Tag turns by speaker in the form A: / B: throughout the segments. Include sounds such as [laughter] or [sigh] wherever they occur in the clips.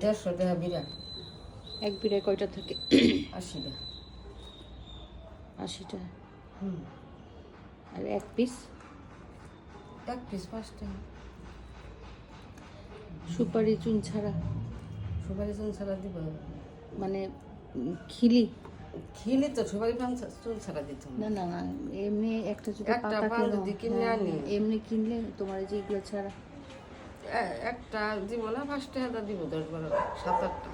A: দেড়শো টাকা বিরা
B: এক বিড়ায় কয়টা থাকে?
A: আশিটা।
B: আশিটা?
A: হুম।
B: আর এক পিস?
A: এক পিস পাঁচ টাকা
B: সুপারি চুন ছাড়া?
A: সুপারি চুন ছাড়া দিব।
B: মানে উম, খিলি?
A: তো সুপারি পান চুন ছাড়া দিত
B: না। না না এমনি একটা যদি
A: একটা
B: পাতা
A: পান যদি কিনে
B: হ্যাঁ,
A: আনি।
B: এমনি কিনলে তোমার যে এগুলো ছাড়া
A: একটা দিব না পাঁচ টাকা দিব দশ বারো সাত আটটা।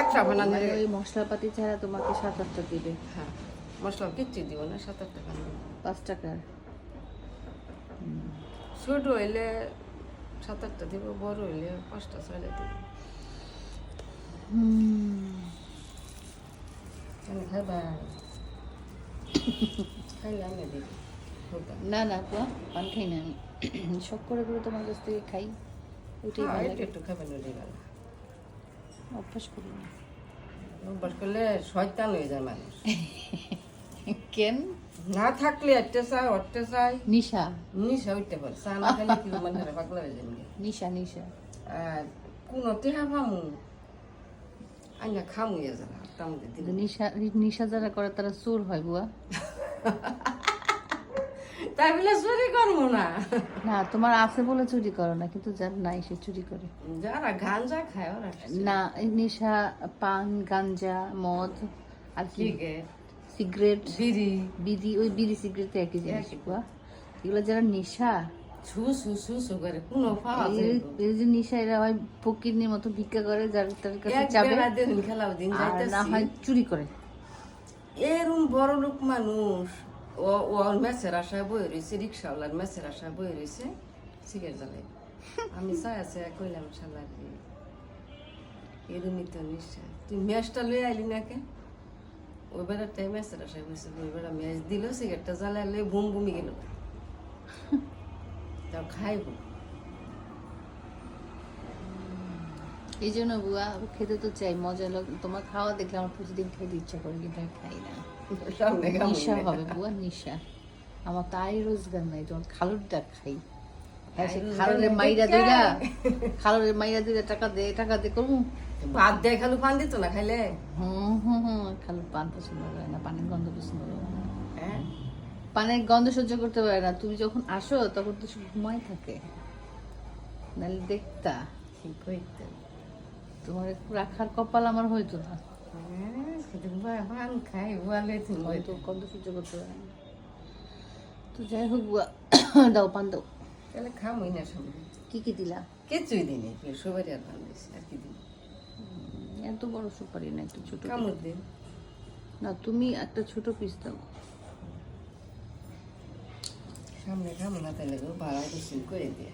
A: একটা বানালে
B: মানে ওই মশলাপাতি ছাড়া তোমাকে সাত আটটা দিবে।
A: হ্যাঁ মশলা কিচ্ছু দিব না সাত আট টাকা।
B: পাঁচ টাকার
A: ছোট হইলে সাত আটটা দিব বড় হইলে পাঁচটা ছয়টা দিব। আমি খাইলে আমি দিব।
B: না না পান খাই না আমি। শখ করে করে তোমার কাছ থেকে খাই। ওইটাই
A: হ্যাঁ,
B: ভালো
A: একটু
B: লাগে।
A: একটু খাবেন ওটাই ভালো।
B: অভ্যাস করি না।
A: অভ্যাস করলে শয়তান হয়ে যায় মানুষ। [laughs]
B: কেন?
A: না থাকলে একটা চাই অট্টে চাই
B: নিশা।
A: নিশা উঠতে পারে। চা না খেলে কি মানে পাগলা হয়ে যাবে?
B: নিশা নিশা।
A: আর কোনো টেহা পামু? আইনা খামু এ যারা
B: নিশা নিশা যারা করে তারা চোর হয় বুয়া। [laughs]
A: তাই বলে চুরি করব না?
B: না তোমার আছে বলে চুরি করো না কিন্তু যার নাই সে চুরি করে।
A: যারা গাঞ্জা খায় ওরা
B: না নেশা পান গাঞ্জা মদ আর কি?
A: সিগারেট। বিড়ি।
B: বিড়ি ওই বিড়ি সিগারেট একই জিনিস এগুলো যারা নেশা? এরা হয় ফকিরনির মতো ভিক্ষা করে যার তার কাছে যাবে না হয় চুরি করে।
A: এরম বড় লোক মানুষ ও ওর মেসের আশায় বই রয়েছে রিক্সাওয়ালার মেসের আশায় বই রয়েছে সিগারেট জ্বালাই। আমি চাই আছে কইলাম শালার এরমই তো নিশ্চয়। তুই ম্যাচটা লই আইলি না কে ওই বেড়াটাই মেসের আশায় বসে ওই বেড়া ম্যাচ দিল সিগারেটটা জ্বালাই লই বুম বুমি গেল। [laughs] তাও খাইব।
B: এই জন্য বুয়া খেতে তো চাই মজা লাগ তোমার খাওয়া দেখলে আমার প্রতিদিন খেতে ইচ্ছা করে কিন্তু আমি খাই না। নিশা হবে বুয়া নিশা। আমার তাই রোজগার নাই যখন খালুরটা খাই। হ্যাঁ খালুরের মাইরা দিলা খালুরের মাইরা দিলে টাকা দে টাকা দে করব।
A: ভাত দেয় খালু পান দিত না খাইলে?
B: হুম হুম হুম খালু পান পছন্দ করে না পানের গন্ধ পছন্দ করে না।
A: হ্যাঁ?
B: পানের গন্ধ সহ্য করতে পারে না তুমি যখন আসো তখন তো ঘুমাই থাকে। নাহলে দেখতা।
A: ঠিক
B: তোমার একটু রাখার কপাল আমার হইতো না।
A: হ্যাঁ
B: সহ্য করতে পারে তো যাই হোক দাও পান দাও।
A: তাহলে খামই না
B: কি কি দিলা?
A: কিছুই দিনে সবাই আর পান আর কি দিন
B: এত বড় সুপারি না একটু ছোট।
A: কামড় দিন
B: না তুমি একটা ছোট পিস দাও।
A: সামনে খামো না তাহলে ভাড়া করে দিয়ে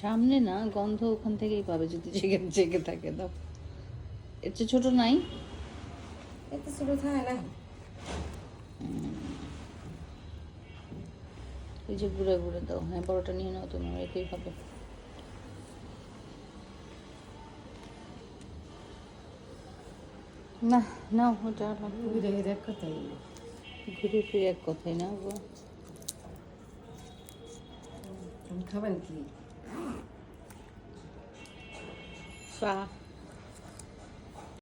B: সামনে না গন্ধ ওখান থেকেই পাবে যদি জেগে জেগে থাকে দাও। এর চেয়ে ছোট নাই।
A: এত ছোট থাকে না।
B: ওই যে ঘুরে ঘুরে দাও। হ্যাঁ বড়টা নিয়ে নাও তুমি আমার একই হবে। না না ওটা আর হবে না।
A: ঘুরে ঘুরে
B: ফিরে এক কথাই না
A: খাবেন কি
B: চা